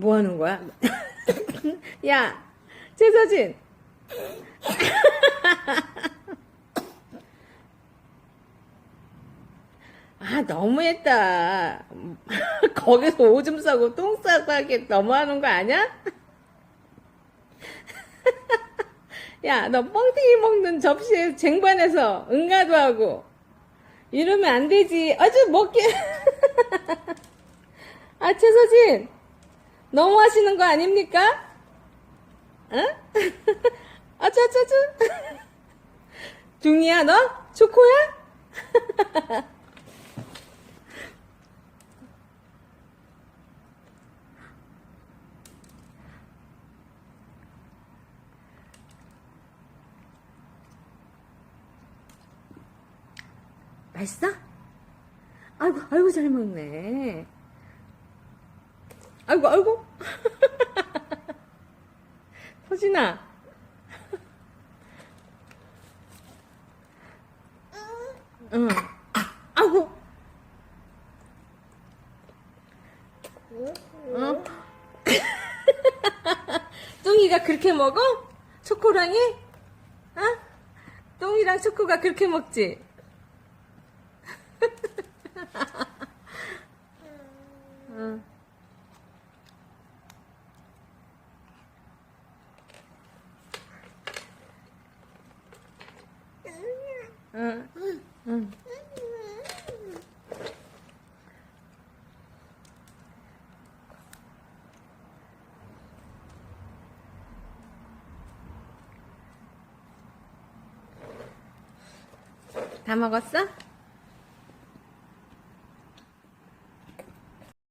뭐 하는 거야? 야, 최서진. 아, 너무했다. 거기서 오줌 싸고 똥 싸고 하기 너무하는 거 아니야? 야, 너 뻥튀기 먹는 접시에 쟁반에서 응가도 하고 이러면 안 되지. 아주 먹기. 아, 최서진. 너무 하시는 거 아닙니까? 응? 아차차차. 중이야, 너? 초코야? 맛있어? 아이고, 아이고, 잘 먹네. 아이고, 아이고. 서진아. 응. 아이고. 어? 똥이가 그렇게 먹어? 초코랑이? 어? 똥이랑 초코가 그렇게 먹지? 다 먹었어?